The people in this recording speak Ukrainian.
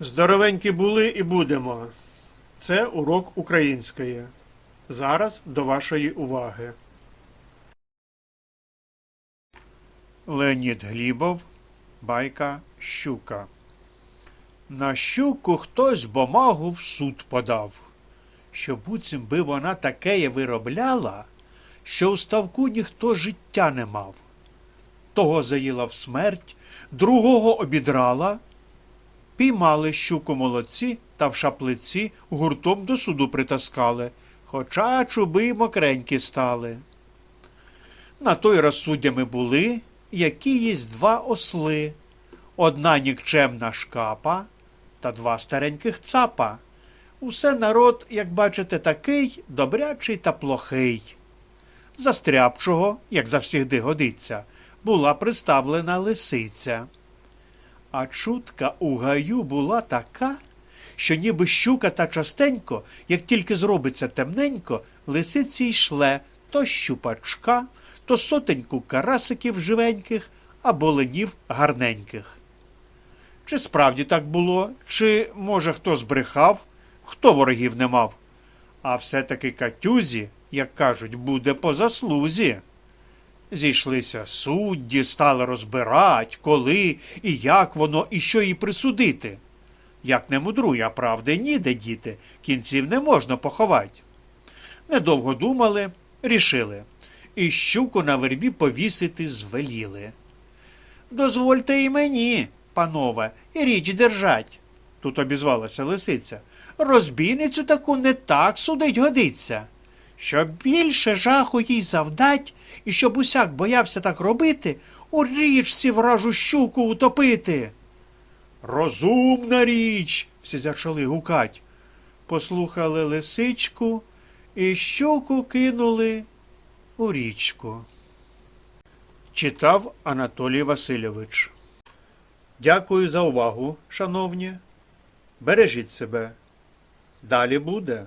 Здоровенькі були і будемо. Це урок української. Зараз до вашої уваги. Леонід Глібов, байка Щука. На щуку хтось бумагу в суд подав, що буцім би вона такеє виробляла, що у ставку ніхто життя не мав. Того заїла в смерть, другого обідрала, Піймали щуку молодці та в шаплиці гуртом до суду притаскали, хоча чуби мокренькі стали. На той раз суддями були, які єсть два осли, одна нікчемна шкапа та два стареньких цапа. Усе народ, як бачите, такий добрячий та плохий. Застрябчого, як завсігди годиться, була приставлена лисиця. А чутка у гаю була така, що ніби щука та частенько, як тільки зробиться темненько, лисиці йшле то щупачка, то сотеньку карасиків живеньких, або ленів гарненьких. Чи справді так було, чи, може, хто збрехав, хто ворогів не мав? А все-таки катюзі, як кажуть, буде по заслузі. Зійшлися судді, стали розбирать, коли і як воно, і що їй присудити. Як не мудруй, а правди ніде діти, кінців не можна поховать. Недовго думали, рішили, і щуку на вербі повісити звеліли. Дозвольте і мені, панове, і річ держать, тут обізвалася лисиця. Розбійницю таку не так судить годиться. Щоб більше жаху їй завдать, і щоб усяк боявся так робити, у річці вражу щуку утопити. Розумна річ, всі зачали гукать. Послухали лисичку і щуку кинули у річку. Читав Анатолій Васильович. Дякую за увагу, шановні. Бережіть себе. Далі буде.